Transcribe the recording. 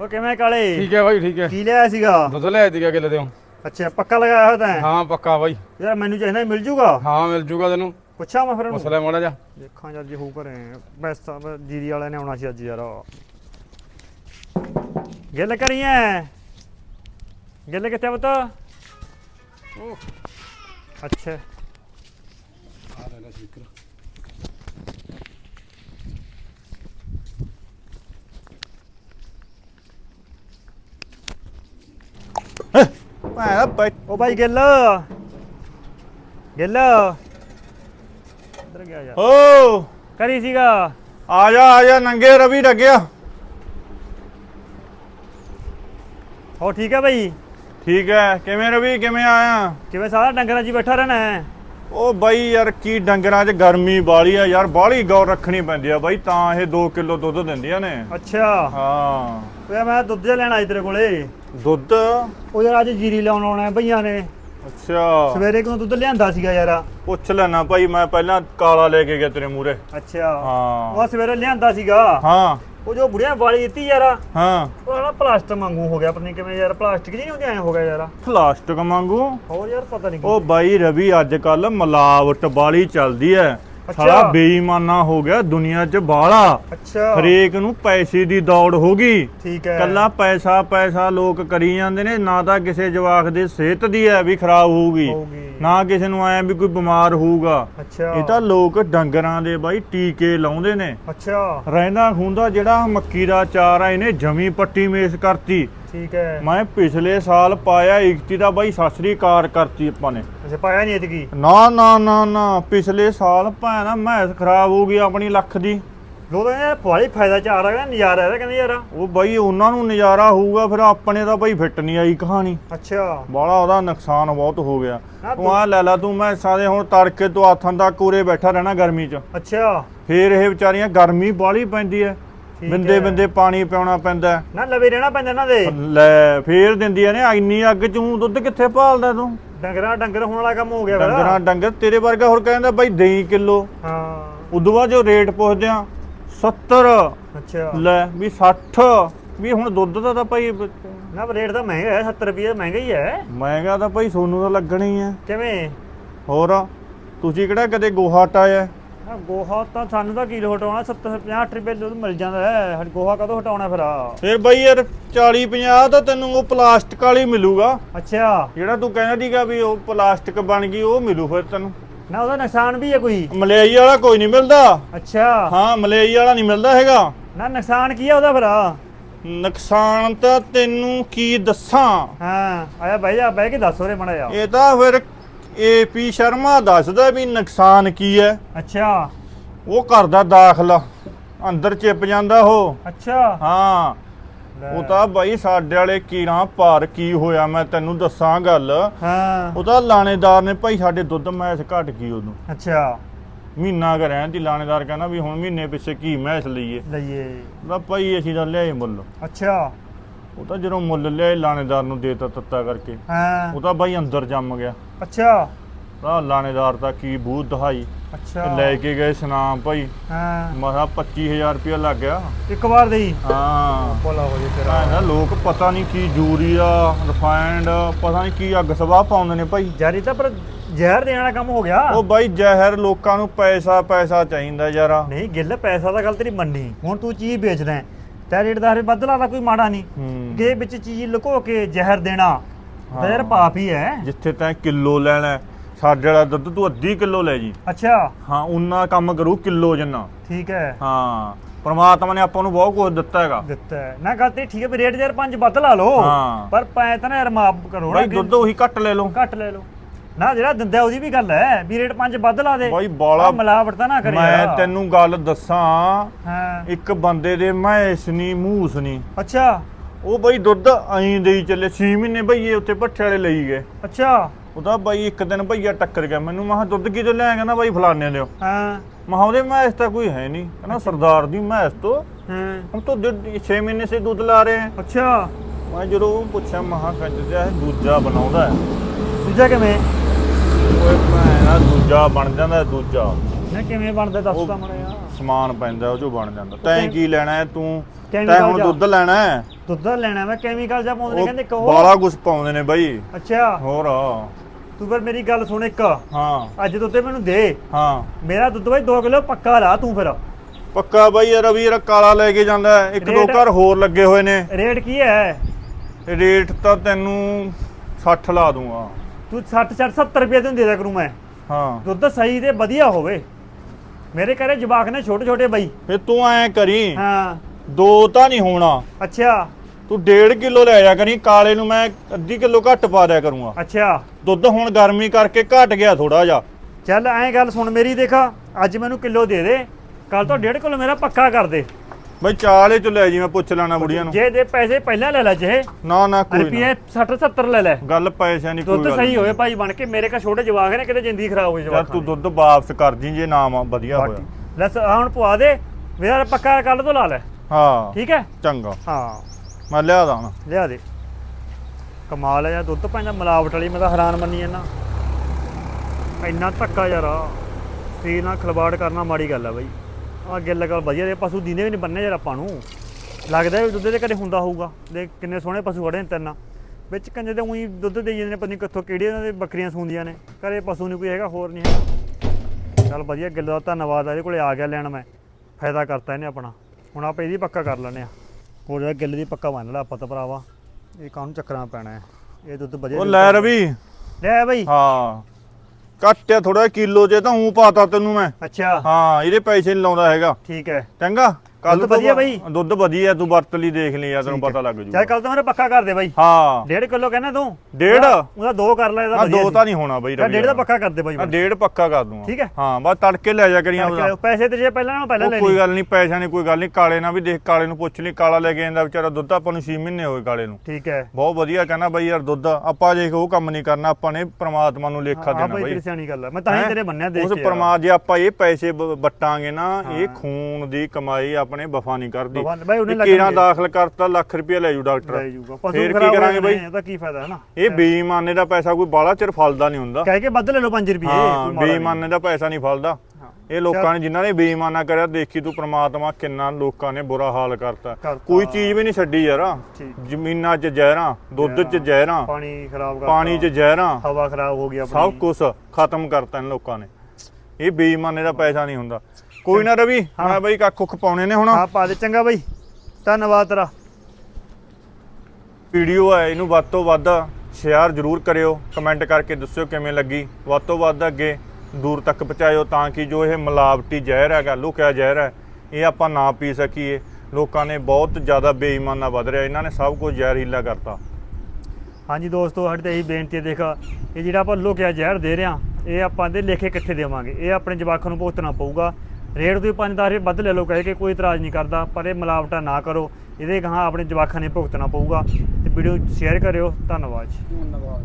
ਉਹ ਕਿਵੇਂ ਕਾਲੇ? ਠੀਕ ਹੈ ਬਾਈ ਠੀਕ ਹੈ। ਕੀ ਲਿਆ ਸੀਗਾ? ਦੁੱਧ ਲੈ ਦਿੱਤਾ ਕਿਲੇ ਤੇ। ਅੱਛਾ ਪੱਕਾ ਲਗਾਇਆ ਹੋਇਆ ਤੈਂ? ਹਾਂ ਪੱਕਾ ਬਾਈ। ਯਾਰ ਮੈਨੂੰ ਚਾਹੀਦਾ ਮਿਲ ਜੂਗਾ? ਹਾਂ ਮਿਲ ਜੂਗਾ ਤੈਨੂੰ। ਪੁੱਛਾਂ ਮੈਂ ਫਿਰ ਉਹਨੂੰ ਮਸਲਾ ਮਾੜਾ ਜਾ ਦੇਖਾਂ ਜਦ ਜੇ ਹੋਊ ਘਰੇ। ਬਸ ਤਾਂ ਜੀਰੀ ਵਾਲਿਆਂ ਨੇ ਆਉਣਾ ਸੀ ਅੱਜ ਯਾਰ। ਗੱਲ ਕਰੀਏ ਗੱਲ ਕਿੱਥੇ ਬਤਾ ਅੱਛਾ। ਭੈਣਾ ਬੈ ਉਹ ਭਾਈ ਗਿੱਲ। ਗਿੱਲ। ਇੱਧਰ ਗਿਆ ਯਾਰ। ਓ। ਕਰੀ ਸੀਗਾ। ਆ ਜਾ ਆ ਜਾ ਨੰਗੇ ਰਵੀ ਲੱਗਿਆ ਹੋ ਠੀਕ ਹੈ ਭਾਈ? ਠੀਕ ਹੈ ਕਿਵੇਂ ਰਵੀ ਕਿਵੇਂ ਆਇਆ? ਕਿਵੇਂ ਸਾਰਾ ਡੰਗਰਾਂ 'ਚ ਹੀ ਬੈਠਾ ਰਹਿਣਾ ਹੈ? ਉਹ ਬਾਈ ਯਾਰ ਕੀ ਡੰਗਰਾਂ 'ਚ ਗਰਮੀ ਬਾਲੀ ਆ ਯਾਰ ਬਾਲੀ ਗੌਰ ਰੱਖਣੀ ਪੈਂਦੀ ਆ ਬਾਈ ਤਾਂ ਇਹ 2 ਕਿਲੋ ਦੁੱਧ ਦਿੰਦੀਆਂ ਨੇ। ਅੱਛਾ। ਹਾਂ। ਯਾਰ ਮੈਂ ਦੁੱਧ ਜਿਹਾ ਲੈਣ ਆਈ ਤੇਰੇ ਕੋਲੇ। ਦੁੱਧ? ਉਹ ਯਾਰ ਅੱਜ ਜੀਰੀ ਲਾਉਣ ਆਉਣਾ ਹੈ ਭਈਆਂ ਨੇ। ਅੱਛਾ। ਸਵੇਰੇ ਕਿਉਂ ਦੁੱਧ ਲਿਆਂਦਾ ਸੀਗਾ ਯਾਰ? ਪੁੱਛ ਲੈਣਾ ਭਾਈ ਮੈਂ ਪਹਿਲਾਂ ਕਾਲਾ ਲੈ ਕੇ ਗਿਆ ਤੇਰੇ ਮੂਰੇ ਅੱਛਾ। ਹਾਂ। ਉਹ ਸਵੇਰੇ ਲਿਆਂਦਾ ਸੀਗਾ। ਹਾਂ। ਉਹ ਜੋ ਬੁੜੀਆਂ ਵਾਲੀ ਦਿੱਤੀ ਯਾਰ ਹਾਂ। ਉਹ ਨਾ ਪਲਾਸਟਿਕ ਵਾਂਗੂ ਹੋ ਗਿਆ ਪਤਾ ਨਹੀਂ ਕਿਵੇਂ ਯਾਰ ਪਲਾਸਟਿਕ ਜਿਹੀ ਹੁੰਦੀ ਐ ਹੋ ਗਿਆ ਯਾਰ ਪਲਾਸਟਿਕ ਵਾਂਗੂ? ਹੋਰ ਯਾਰ ਪਤਾ ਨਹੀਂ ਉਹ ਬਾਈ ਰਵੀ ਅੱਜ ਕੱਲ ਮਿਲਾਵਟ ਬਾਲੀ ਚੱਲਦੀ ਐ। ਸਾਲਾ ਬੇਈਮਾਨਾ ਹੋ ਗਿਆ ਦੁਨੀਆ 'ਚ ਬਾਲਾ ਅੱਛਾ। ਹਰੇਕ ਨੂੰ ਪੈਸੇ ਦੀ ਦੌੜ ਹੋ ਗਈ। ਠੀਕ ਹੈ। ਕੱਲਾ ਪੈਸਾ ਪੈਸਾ ਲੋਕ ਕਰੀ ਜਾਂਦੇ ਨੇ ਨਾ ਤਾਂ ਕਿਸੇ ਜਵਾਕ ਦੀ ਸਿਹਤ ਦੀ ਐ ਵੀ ਖਰਾਬ ਹੋਊਗੀ। ਨਾ ਕਿਸੇ ਨੂੰ ਐ ਵੀ ਕੋਈ ਬਿਮਾਰ ਹੋਊਗਾ। ਅੱਛਾ। ਇਹ ਤਾਂ ਲੋਕ ਡੰਗਰਾਂ ਦੇ ਬਾਈ ਟੀਕੇ ਲਾਉਂਦੇ ਨੇ। ਅੱਛਾ। ਰਹਿੰਦਾ ਖੁੰਦਾ ਜਿਹੜਾ ਮੱਕੀ ਦਾ ਚਾਰ ਆ ਇਹਨੇ ਜਮੀ ਪੱਟੀ ਮੇਸ ਕਰਤੀ। ਠੀਕ ਹੈ। ਮੈਂ ਪਿਛਲੇ ਸਾਲ ਪਾਇਆ ਇਕਤੀ ਦਾ ਬਾਈ ਸਸਰੀ ਕਾਰ ਕਰਤੀ ਆਪਾਂ ਨੇ। ਅੱਛਾ ਪਾਇਆ ਨਹੀਂ ਇਤਕੀ? ਨਾ ਨਾ ਨਾ ਨਾ ਪਿਛਲੇ ਸਾਲ ਭੈਣਾ ਮੈਸ ਖਰਾਬ ਹੋ ਗਈ ਆਪਣੀ ਲੱਖ ਦੀ। ਲੋਕਾਂ ਨੇ ਪਵਾਲੀ ਫਾਇਦਾ ਚਾਰ ਆ ਗਿਆ ਨਜ਼ਾਰਾ ਇਹਦਾ ਕਹਿੰਦੇ ਯਾਰ। ਉਹ ਬਾਈ ਉਹਨਾਂ ਨੂੰ ਨਜ਼ਾਰਾ ਹੋਊਗਾ ਫਿਰ ਆਪਣੇ ਤਾਂ ਬਾਈ ਫਿੱਟ ਨਹੀਂ ਆਈ ਕਹਾਣੀ। ਅੱਛਾ। ਬਾਲਾ ਉਹਦਾ ਨੁਕਸਾਨ ਬਹੁਤ ਹੋ ਗਿਆ। ਤੂੰ ਆ ਲੈ ਲਾ ਤੂੰ ਮੈਂ ਸਾਰੇ ਹੁਣ ਤੜਕੇ ਤੋਂ ਆਥਾਂ ਤੱਕ ਕੋਰੇ ਬੈਠਾ ਰਹਿਣਾ ਗਰਮੀ 'ਚ। ਅੱਛਾ। ਫੇਰ ਇਹ ਵਿਚਾਰੀਆਂ ਗਰਮੀ ਬਾਲੀ ਪੈਂਦੀ ਐ ਬਿੰਦੇ। ਬਿੰਦੇ ਪਾਣੀ ਪਿਆਉਣਾ ਪੈਂਦਾ। ਨਾ ਲਵੇ ਰਹਿਣਾ ਪੈਂਦਾ ਇਹਨਾਂ ਦੇ। ਲੈ ਫੇਰ ਦਿੰਦੀਆਂ ਨੇ ਇੰਨੀ ਅੱਗ 'ਚ ਦੁੱਧ ਕਿੱਥੇ ਭਾਲਦਾ ਤੂੰ? ਡੰਗਰਾਂ ਡੰਗਰ ਹੋਣ ਵਾਲਾ ਕੰਮ ਹੋ ਗਿਆ ਫਿਰ ਡੰਗਰਾਂ ਡੰਗਰ ਤੇਰੇ ਵਰਗਾ ਹੋਰ ਕਹਿੰਦਾ ਬਾਈ ਦੇਈ ਕਿਲੋ। ਹਾਂ। ਉਦੋਂ ਬਾਅਦ ਜੋ ਰੇਟ ਪੁੱਛਦੇ ਆ 70 ਅੱਛਾ। ਲੈ ਵੀ 60 ਵੀ ਹੁਣ ਦੁੱਧ ਦਾ ਤਾਂ ਭਾਈ ਨਾ ਰੇਟ ਤਾਂ ਮਹਿੰਗਾ ਹੈ 70 ਰੁਪਏ ਮਹਿੰਗਾ ਹੀ ਹੈ। ਮਹਿੰਗਾ ਤਾਂ ਭਾਈ ਸੋਨੂੰ ਤਾਂ ਲੱਗਣਾ ਹੀ। ਕਿਵੇਂ? ਹੋਰ ਤੁਸੀਂ ਕਿਹੜਾ ਕਦੇ ਗੋਹਾ ਟਾਇਆ ਆ ਗੋਹਾ ਤਾਂ ਸਾਨੂੰ ਤਾਂ ਕਿਲੋ ਹਟਾਉਣਾ 70 50 ਰੁਪਏ ਦੁੱਧ ਮਿਲ ਜਾਂਦਾ ਹੈ। ਗੋਹਾ ਕਦੋਂ ਹਟਾਉਣਾ ਫਿਰ ਫਿਰ ਬਾਈ ਯਾਰ 40 50 ਤਾਂ ਤੈਨੂੰ ਉਹ ਪਲਾਸਟਿਕ ਵਾਲੀ ਮਿਲੂਗਾ। ਅੱਛਾ। ਜਿਹੜਾ ਤੂੰ ਕਹਿੰਦਾ ਸੀਗਾ ਵੀ ਉਹ ਪਲਾਸਟਿਕ ਬਣ ਗਈ ਉਹ ਮਿਲੂ ਫਿਰ ਤੈਨੂੰ। ਨਾ ਉਹਦਾ ਨੁਕਸਾਨ ਵੀ ਹੈ ਕੋਈ? ਮਲੇਈ ਵਾਲਾ ਕੋਈ ਨਹੀਂ ਮਿਲਦਾ। ਅੱਛਾ। ਹਾਂ ਮਲੇਈ ਵਾਲਾ ਨਹੀਂ ਮਿਲਦਾ ਹੈਗਾ। ਨਾ ਨੁਕਸਾਨ ਕੀ ਹੈ ਉਹਦਾ ਫਿਰ ਨੁਕਸਾਨ ਤਾਂ ਤੈਨੂੰ ਕੀ ਦੱਸਾਂ? ਹਾਂ ਆਇਆ ਬਹਿ ਜਾ ਬਹਿ ਕੇ ਦੱਸ ਉਹਰੇ ਮੜਾ ਜਾ ਇਹ ਤਾਂ ਫਿਰ ਏਪੀ ਸ਼ਰਮਾ ਦੱਸਦਾ ਵੀ ਨੁਕਸਾਨ ਕੀ ਹੈ। ਅੱਛਾ। ਉਹ ਕਰਦਾ ਦਾਖਲਾ ਅੰਦਰ ਚਿਪ ਜਾਂਦਾ ਉਹ। ਅੱਛਾ। ਹਾਂ। ਉਹ ਤਾਂ ਬਾਈ ਸਾਡੇ ਵਾਲੇ ਕੀਰਾਂ ਭਾਰ ਕੀ ਹੋਇਆ ਮੈਂ ਤੈਨੂੰ ਦੱਸਾਂ ਗੱਲ। ਹਾਂ। ਉਹ ਤਾਂ ਲਾਣੇਦਾਰ ਨੇ ਭਾਈ ਸਾਡੇ ਦੁੱਧ ਮੈਸ ਘਟ ਗਈ ਉਦੋਂ। ਅੱਛਾ। ਮਹੀਨਾ ਕੁ ਰਹਿਣ ਦੀ ਲਾਣੇਦਾਰ ਕਹਿੰਦਾ ਵੀ ਹੁਣ ਮਹੀਨੇ ਪਿੱਛੇ ਕੀ ਮੈਸ ਲਈਏ। ਲਈਏ। ਉਹਦਾ ਭਾਈ ਅਸੀਂ ਤਾਂ ਲਿਆਏ ਮੁੱਲ। ਅੱਛਾ। ਉਹ ਤਾਂ ਜਦੋਂ ਮੁੱਲ ਲਿਆਏ ਲਾਣੇਦਾਰ ਨੂੰ ਦੇਤਾ ਤੱਤਾ ਕਰਕੇ। ਹਾਂ। ਉਹ ਤਾਂ ਬਾਈ ਅੰਦਰ ਜੰਮ ਗਿਆ। ਅੱਛਾ। ਤਾਂ ਲਾਣੇਦਾਰ ਤਾਂ ਕੀ ਬੂਤ ਦਹਾਈ ਅੱਛਾ। ਲੈ ਕੇ ਗਏ ਸੁਨਾਮ ਭਾਈ। ਹਾਂ। ਮਹਾ 25000 ਰੁਪਇਆ ਲੱਗ ਗਿਆ। ਇੱਕ ਵਾਰ ਦੇ ਹੀ। ਹਾਂ। ਬੋਲਾ ਹੋ ਜੇ ਤੇਰਾ। ਕਹਿੰਦਾ ਲੋਕ ਪਤਾ ਨਹੀਂ ਕੀ ਯੂਰੀਆ ਰਿਫਾਈਨਡ ਪਤਾ ਨਹੀਂ ਕੀ ਅੱਗ ਸਵਾਹ ਪਾਉਂਦੇ ਨੇ ਭਾਈ। ਜਾਰੀ ਤਾਂ ਪਰ ਜ਼ਹਿਰ ਦੇਣ ਵਾਲਾ ਕੰਮ ਹੋ ਗਿਆ। ਉਹ ਬਾਈ ਜ਼ਹਿਰ ਲੋਕਾਂ ਨੂੰ ਪੈਸਾ ਪੈਸਾ ਚਾਹੀਦਾ ਯਾਰਾ। ਨਹੀਂ ਗਿੱਲ ਪੈਸਾ ਤਾਂ ਗੱਲ ਤੇਰੀ ਮੰਨੀ। ਹੁਣ ਤੂੰ ਚੀਜ਼ ਵੇਚਦਾ ਹੈ। ਤੇ ਰੇਟ ਦਾ ਹਰੇ ਬਦਲਾ ਦਾ ਕੋਈ ਮਾੜਾ ਨਹੀਂ। ਹੂੰ ਗੇ ਵਿੱਚ ਚੀਜ਼ ਲੁਕੋ ਕੇ ਜ਼ਹਿਰ ਦੇਣਾ। ਤਾਂ ਯਾਰ ਪਾਪ ਹੀ ਹੈ। ਜਿੱਥੇ ਤੈਂ ਕਿਲੋ ਲੈਣਾ ਹੈ, ਸਾਡੇ ਵਾਲਾ ਦੁੱਧ ਤੂੰ ਅੱਧੀ ਕਿਲੋ ਲੈ ਜੀ। ਅੱਛਾ। ਹਾਂ ਉਨਾ ਕੰਮ ਕਰੂ ਕਿਲੋ ਜਿੰਨਾ। ਠੀਕ ਹੈ। ਹਾਂ ਪਰਮਾਤਮਾ ਨੇ ਆਪਾਂ ਨੂੰ ਬਹੁਤ ਕੁਝ ਦਿੱਤਾ ਹੈਗਾ। ਦਿੱਤਾ ਹੈ। ਨਾ ਗੱਲ ਤੇ ਠੀਕ ਹੈ ਵੀ ਰੇਟ ਯਾਰ ਪੰਜ ਵੱਧ ਲਾ ਲਓ। ਹਾਂ। ਪਰ ਪੈ ਤਾਂ ਨਾ ਯਾਰ ਮਾਫ ਕਰੋ ਨਾ ਬਾਈ ਦੁੱਧ ਉਹੀ ਘੱਟ ਲੈ ਲਓ। ਘੱਟ ਲੈ ਲਓ। ਨਾ ਜਿਹੜਾ ਦਿੰਦਾ ਉਹਦੀ ਵੀ ਗੱਲ ਹੈ ਵੀ ਰੇਟ ਪੰਜ ਵੱਧ ਲਾ ਦੇ। ਬਾਈ ਬਾਲਾ ਆਹ ਮਿਲਾਵਟ ਤਾਂ ਨਾ ਕਰੇ ਮੈਂ ਯਾਰ। ਤੈਨੂੰ ਗੱਲ ਦੱਸਾਂ। ਹਾਂ। ਇੱਕ ਬੰਦੇ ਦੇ ਮੈਸ ਨਹੀਂ ਮੂਸ ਨਹੀਂ ਅੱਛਾ। ਉਹ ਬਈ ਦੁੱਧ ਐਂ ਦੇਈ ਚੱਲੇ 6 ਮਹੀਨੇ ਭਈਏ ਉੱਥੇ ਭੱਠੇ ਵਾਲੇ ਲਈ ਗਏ। ਅੱਛਾ। ਉਹਦਾ ਬਾਈ ਇੱਕ ਦਿਨ ਭਈਆ ਟੱਕਰ ਗਿਆ। ਮੈਨੂੰ ਮੈਂ ਕਿਹਾ ਦੁੱਧ ਕਿਦੋਂ ਲਿਆ ਕਹਿੰਦਾ ਬਾਈ ਫਲਾਣੇ ਲਿਓ ਹਾਂ। ਮੈਂ ਕਿਹਾ ਉਹਦੇ ਮੈਸ ਤਾਂ ਕੋਈ ਹੈ ਨਹੀਂ। ਕਹਿੰਦਾ ਸਰਦਾਰ ਦੀ ਮੈਸ ਤੋਂ ਹਾਂ। ਹਮ तो 6 ਮਹੀਨੇ ਸੇ ਦੁੱਧ ਲਾ ਰਹੇ हैं ਅੱਛਾ। ਮੈਂ ਜਦੋਂ ਉਹ ਪੁੱਛਿਆ ਮਹਾ ਕਹਿੰਦਾ ਇਹ ਦੂਜਾ ਬਣਾਉਂਦਾ ਹੈ। ਦੂਜਾ ਕਿਵੇਂ? ਓਏ ਭੈਣਾ ਦੂਜਾ ਬਣ ਜਾਂਦਾ ਦੂਜਾ। ਨਾ ਕਿਵੇਂ ਬਣਦਾ ਦੱਸ ਤਾਂ ਮੜਿਆ ਸਮਾਨ ਪੈਂਦਾ ਉਹ ਚੋਂ ਬਣ ਜਾਂਦਾ। ਤੈਂ ਕੀ ਲੈਣਾ ਹੈ ਤੂੰ? ਤੈਂ ਹੁਣ? ਦੁੱਧ ਲੈਣਾ ਹੈ? ਦੁੱਧ ਲੈਣਾ ਮੈਂ ਕੈਮੀਕਲ ਜਾਂ ਪਾਉਂਦੇ ਨੇ ਕਹਿੰਦੇ ਕਹੋ। ਬਾਲਾ ਕੁਝ ਪਾਉਂਦੇ ਨੇ ਬਾਈ। ਅੱਛਾ। ਹੋਰ ਤੂੰ ਫਿਰ ਮੇਰੀ ਗੱਲ ਸੁਣ ਇੱਕ। ਹਾਂ। ਅੱਜ ਦੁੱਧ ਮੈਨੂੰ ਦੇ। ਹਾਂ। ਮੇਰਾ ਦੁੱਧ ਬਾਈ 2 ਕਿਲੋ ਪੱਕਾ ਲਾ ਤੂੰ ਫਿਰ। ਪੱਕਾ ਬਾਈ ਯਾਰ ਯਾਰ ਕਾਲਾ ਲੈ ਕੇ ਜਾਂਦਾ। ਇੱਕ ਦੋ ਘਰ ਹੋਰ ਲੱਗੇ ਹੋਏ ਨੇ। ਰੇਟ ਕੀ ਹੈ? ਰੇਟ ਤਾਂ ਤੈਨੂੰ 60 ਲਾ ਦੂੰਗਾ। ਤੂੰ 60 60 70 ਰੁਪਏ ਤੈਨੂੰ ਦੇ ਦਿਆ ਕਰੂੰ ਮੈਂ। ਹਾਂ। ਦੁੱਧ ਸਹੀ ਤੇ ਵਧੀਆ ਹੋਵੇ। ਮੇਰੇ ਘਰੇ ਜਵਾਕ ਨੇ ਛੋਟੇ ਛੋਟੇ ਬਾਈ। ਫੇ ਤੂੰ ਐ ਕਰੀ। ਹਾਂ। ਦੋ ਤਾਂ ਨਹੀਂ ਹੋਣਾ। ਅੱਛਾ। ਤੂੰ 1.5 ਕਿਲੋ ਲੈ ਜਾ ਕਰੀ ਕਾਲੇ ਨੂੰ ਮੈਂ ਅੱਧੀ ਕਿਲੋ ਘੱਟ ਪਾ ਦਿਆ ਕਰੂੰਗਾ। ਅੱਛਾ। ਦੁੱਧ ਹੁਣ ਗਰਮੀ ਕਰਕੇ ਘਟ ਗਿਆ ਥੋੜਾ ਜਿਹਾ। ਚੱਲ ਐਂ ਗੱਲ ਸੁਣ ਮੇਰੀ ਦੇਖਾ ਅੱਜ ਮੈਨੂੰ ਕਿਲੋ ਦੇ ਦੇ ਕੱਲ ਤੋਂ 1.5 ਕਿਲੋ ਮੇਰਾ ਪੱਕਾ ਕਰ ਦੇ। ਬਈ ਚਾਲੇ ਚ ਲੈ ਜੀ ਮੈਂ ਪੁੱਛ ਲੈਣਾ ਬੁੜੀਆਂ ਨੂੰ। ਜੇ ਦੇ ਪੈਸੇ ਪਹਿਲਾਂ ਲੈ ਲੈ ਜੇ। ਨਾ ਨਾ ਕੋਈ ਰੁਪਏ ਨਾ। 60 70 ਲੈ ਲੈ। ਗੱਲ ਪੈਸਿਆਂ ਦੀ ਕੋਈ ਦੁੱਧ ਗੱਲ ਸਹੀ ਨਹੀਂ। ਹੋਵੇ ਭਾਈ ਬਣ ਕੇ ਮੇਰੇ ਕਾ ਛੋਟੇ ਜਵਾਕ ਨੇ ਕਿਤੇ ਜ਼ਿੰਦਗੀ ਖਰਾਬ ਹੋ ਯਾਰ ਜਵਾਕ ਤੂੰ ਦੁੱਧ ਵਾਪਸ ਕਰ ਜੀ ਜੇ ਨਾਮ ਵਧੀਆ ਹੋਇਆ। ਲੈ ਸ- ਆਹ ਹੁਣ ਪਵਾ ਦੇ ਮੇਰਾ ਪੱਕਾ ਕੱਲ ਤੋਂ ਲਾ ਲੈ। ਹਾਂ। ਠੀਕ ਹੈ? ਚੰਗਾ। ਹਾਂ। ਮੈਂ ਲਿਆ ਦਾਂ ਲਿਆ ਦੇ। ਕਮਾਲ ਹੈ ਯਾਰ ਦੁੱਧ ਪੈਂਦਾ ਮਿਲਾਵਟ ਵਾਲੀ ਮੈਂ ਤਾਂ ਹੈਰਾਨ ਮੰਨੀ ਜਾਂਦਾ। ਇੰਨਾ ਧੱਕਾ ਯਾਰ ਸਰੀਰ ਨਾਲ ਖਲਵਾੜ ਕਰਨਾ ਮਾੜੀ ਗੱਲ ਆ ਬਾਈ। ਆ ਗਿੱਲ ਗੱਲ ਵਧੀਆ ਦੇ ਪਸ਼ੂ ਦੀਨੇ ਵੀ ਨਹੀਂ ਬੰਨੇ ਯਾਰ ਆਪਾਂ ਨੂੰ। ਲੱਗਦਾ ਵੀ ਦੁੱਧ ਦੇ ਘਰੇ ਹੁੰਦਾ ਹੋਊਗਾ। ਦੇ ਕਿੰਨੇ ਸੋਹਣੇ ਪਸ਼ੂ ਖੜੇ ਨੇ ਤਿੰਨ ਵਿੱਚ ਕੰਜੇ ਤੇ ਉਹੀ ਦੁੱਧ ਦੇ ਜਾਂਦੇ ਨੇ ਪਤਾ ਨਹੀਂ ਕਿੱਥੋਂ ਕਿਹੜੀਆਂ ਇਹਨਾਂ ਦੇ ਬੱਕਰੀਆਂ ਸੂੰਦੀਆਂ ਨੇ। ਘਰੇ ਪਸ਼ੂ ਨਹੀਂ ਕੋਈ ਹੈਗਾ ਹੋਰ ਨਹੀਂ ਚੱਲ ਵਧੀਆ ਗਿੱਲ ਦਾ ਧੰਨਵਾਦ ਆ ਇਹਦੇ ਕੋਲੇ ਆ ਗਿਆ ਲੈਣ ਮੈਂ। ਫਾਇਦਾ ਕਰਤਾ ਇਹਨੇ ਆਪਣਾ। ਹੁਣ ਆਪਾਂ ਇਹਦੀ ਪੱਕਾ ਕਰ ਲੈਨੇ ਆ ਹੋਰ ਜਿਹੜਾ ਗਿੱਲ ਦੀ ਪੱਕਾ ਮੰਨ ਲਾ ਆਪਾਂ ਤਾਂ ਭਰਾਵਾ। ਇਹ ਕਾਹਨੂੰ ਚੱਕਰਾਂ ਪੈਣਾ ਹੈ? ਇਹ ਦੁੱਧ ਵਧੀਆ ਉਹ ਲੈ ਰਵੀ। ਲੈ ਬਈ। ਹਾਂ। ਕੱਟਿਆ ਥੋੜਾ ਕਿਲੋ ਜੇ ਤਾਂ ਹੂੰ ਪਾਤਾ ਤੈਨੂੰ ਮੈਂ। ਅੱਛਾ। ਹਾਂ ਇਹਦੇ ਪੈਸੇ ਨਹੀਂ ਲਾਉਂਦਾ ਹੈਗਾ। ਠੀਕ ਹੈ। ਚੰਗਾ। ਕੱਲ ਦੁੱਧ ਵਧੀਆ ਬਈ? ਦੁੱਧ ਵਧੀਆ ਤੂੰ ਵਰਤ ਲਈ ਦੇਖ ਲਈ ਯਾਰ ਤੈਨੂੰ। ਪਤਾ ਲੱਗ ਚੱਲ ਜੂਗਾ ਕੱਲ ਤੋਂ ਮੇਰੇ ਪੱਕਾ ਕਰ ਦੇ ਬਾਈ ਹਾਂ ਡੇਢ ਕਿਲੋ ਕਹਿੰਦਾ ਤੂੰ ਡੇਢ? ਉਹਦਾ- ਉਹਦਾ ਦੋ ਕਰ ਲੈ ਇਹਦਾ ਆ ਵਧੀਆ ਦੋ। ਤਾਂ ਨਹੀਂ ਹੋਣਾ ਬਈ ਚੱਲ ਰਵੀ ਡੇਢ ਦਾ ਯਾਰ। ਪੱਕਾ ਕਰ ਦੇ ਬਾਈ ਆ ਡੇਢ ਪੱਕਾ ਕਰ ਦੂੰਗਾ ਠੀਕ ਹੈ। ਹਾਂ ਬਸ ਤੜਕੇ ਲੈ ਜਾ ਕਰੀਆਂ ਕਰਕੇ ਪੈਸੇ ਤੇ ਜੇ ਪਹਿਲਾਂ ਨਾ ਪਹਿਲਾਂ ਲੈ ਕੋਈ ਲਈ ਗੱਲ ਨਹੀਂ ਪੈਸਿਆਂ ਦੀ ਕੋਈ ਗੱਲ ਨਹੀਂ ਕਾਲੇ ਨਾਲ ਵੀ ਦੇਖ ਕਾਲੇ ਨੂੰ ਪੁੱਛ ਲਈ ਕਾਲਾ ਲੈ ਕੇ ਜਾਂਦਾ ਵਿਚਾਰਾ ਦੁੱਧ ਆਪਾਂ ਨੂੰ 6 ਮਹੀਨੇ ਹੋਏ ਕਾਲੇ ਨੂੰ ਠੀਕ ਹੈ ਬਹੁਤ ਵਧੀਆ ਕਹਿੰਦਾ ਬਈ ਯਾਰ ਦੁੱਧ ਆਪਾਂ ਜੇ ਉਹ ਕੰਮ ਨਹੀਂ ਕਰਨਾ ਆਪਾਂ ਨੇ ਪ੍ਰਮਾਤਮਾ ਨੂੰ ਲੇਖਾ ਹਾਂ ਦੇਣਾ ਬਾਈ ਬਈ ਤੇਰੀ ਸਿਆਣੀ ਗੱਲ ਹੈ ਮੈਂ ਤਾਂ ਹੀ ਹੈਂ? ਤੇਰੇ ਬੰਨਿਆ ਦੇਖ ਉਸ ਕੇ ਯਾਰ। ਪਰਮਾ ਜੇ ਆਪਾਂ ਇਹ ਪੈਸੇ ਬ- ਵੱਟਾਂਗੇ ਨਾ ਇਹ। ਖੂਨ ਦੀ ਕਮਾਈ ਆਪਣੇ ਵਫਾ ਨਹੀਂ ਕਰਦੀ। ਵਫਾ- ਬਈ ਉਹਨੇ। ਦਾਖਲ ਕਰਤਾ ਲੱਖ ਰੁਪਏ ਲੈ ਜੂ ਡਾਕਟਰ। ਪਸ਼ੂ ਫੇਰ ਕੀ ਕਰਾਂਗੇ ਬਈ? ਇਹਦਾ ਕੀ ਫਾਇਦਾ ਹੈ ਨਾ? ਇਹ ਬੇਈਮਾਨੇ ਦਾ ਪੈਸਾ ਕੋਈ ਬਾਲਾ ਚਿਰ ਫਲਦਾ ਨਹੀਂ ਹੁੰਦਾ। ਕਹਿ ਕੇ ਵੱਧ ਲੈ ਲਓ 5 ਰੁਪਏ ਹਾਂ ਬੇਈਮਾਨੇ ਦਾ ਪੈਸਾ ਨਹੀਂ ਫਲਦਾ। ਹਾਂ। ਇਹ ਲੋਕਾਂ ਨੇ ਜਿਨ੍ਹਾਂ ਨੇ ਬੇਈਮਾਨਾ ਕਰਿਆ ਦੇਖੀ ਤੂੰ ਪ੍ਰਮਾਤਮਾ ਕਿੰਨਾ ਲੋਕਾਂ ਨੇ ਬੁਰਾ ਹਾਲ ਕਰਤਾ। ਕਰਤਾ। ਕੋਈ ਚੀਜ਼ ਵੀ ਨਹੀਂ ਛੱਡੀ ਯਾਰ। ਠੀਕ। ਜ਼ਮੀਨਾਂ 'ਚ ਜ਼ਹਿਰਾਂ ਦੁੱਧ 'ਚ ਜ਼ਹਿਰਾਂ। ਪਾਣੀ ਖਰਾਬ ਕਰਤਾ। ਪਾਣੀ 'ਚ ਜ਼ਹਿਰਾਂ। ਹਵਾ ਖਰਾਬ ਹੋ ਗਈ ਆਪਣੀ। ਸਭ ਕੁਝ ਖਤਮ ਕਰਤਾ ਇਹਨਾਂ ਲੋਕਾਂ ਨੇ। ਇਹ ਬੇਈਮਾਨੇ ਦਾ ਪੈਸਾ ਨਹੀਂ ਹੁੰਦਾ। ਕੋਈ ਨਾ ਰਵੀ ਮੈਂ ਬਈ ਕੱਖ ਕੁੱਖ ਪਾਉਣੇ ਨੇ ਹੁਣ। ਹਾਂ ਪਾ ਦੇ ਚੰਗਾ ਬਾਈ। ਧੰਨਵਾਦ ਤੇਰਾ। ਵੀਡੀਓ ਹੈ ਇਹਨੂੰ ਵੱਧ ਤੋਂ ਵੱਧ ਸ਼ੇਅਰ ਜ਼ਰੂਰ ਕਰਿਓ ਕਮੈਂਟ ਕਰਕੇ ਦੱਸਿਓ ਕਿਵੇਂ ਲੱਗੀ। ਵੱਧ ਤੋਂ ਵੱਧ ਅੱਗੇ ਦੂਰ ਤੱਕ ਪਹੁੰਚਾਇਓ ਤਾਂ ਕਿ ਜੋ ਇਹ ਮਿਲਾਵਟੀ ਜ਼ਹਿਰ ਹੈਗਾ ਲੁਕਿਆ ਜ਼ਹਿਰ ਹੈ ਇਹ ਆਪਾਂ ਨਾ ਪੀ ਸਕੀਏ। ਲੋਕਾਂ ਨੇ ਬਹੁਤ ਜ਼ਿਆਦਾ ਬੇਈਮਾਨਾ ਵੱਧ ਰਿਹਾ ਇਹਨਾਂ ਨੇ ਸਭ ਕੁਝ ਜ਼ਹਿਰੀਲਾ ਕਰਤਾ। ਹਾਂਜੀ ਦੋਸਤੋ ਸਾਡੇ ਤੇ ਇਹੀ ਬੇਨਤੀ ਹੈ ਦੇਖ ਇਹ ਜਿਹੜਾ ਆਪਾਂ ਲੁਕਿਆ ਜ਼ਹਿਰ ਦੇ ਰਹੇ ਇਹ ਆਪਾਂ ਦੇ ਲੇਖੇ ਕਿੱਥੇ ਦੇਵਾਂਗੇ? ਇਹ ਆਪਣੇ ਜਵਾਕਾਂ ਨੂੰ ਭੁਗਤਣਾ ਪਊਗਾ। ਰੇਟ ਤੁਸੀਂ 5000 ਰੁਪਏ ਵੱਧ ਲੈ ਲਓ, ਕਹੇ ਕਿ ਕੋਈ ਇਤਰਾਜ਼ ਨਹੀਂ ਕਰਦਾ, ਪਰ ਇਹ ਮਿਲਾਵਟਾ ਨਾ ਕਰੋ। ਇਹਦੇ ਗਾਹਾਂ ਆਪਣੇ ਜਵਾਕਾਂ ਨੇ ਭੁਗਤਣਾ ਪਊਗਾ। ਤੇ ਵੀਡੀਓ ਸ਼ੇਅਰ ਕਰਿਓ। ਧੰਨਵਾਦ ਜੀ। ਧੰਨਵਾਦ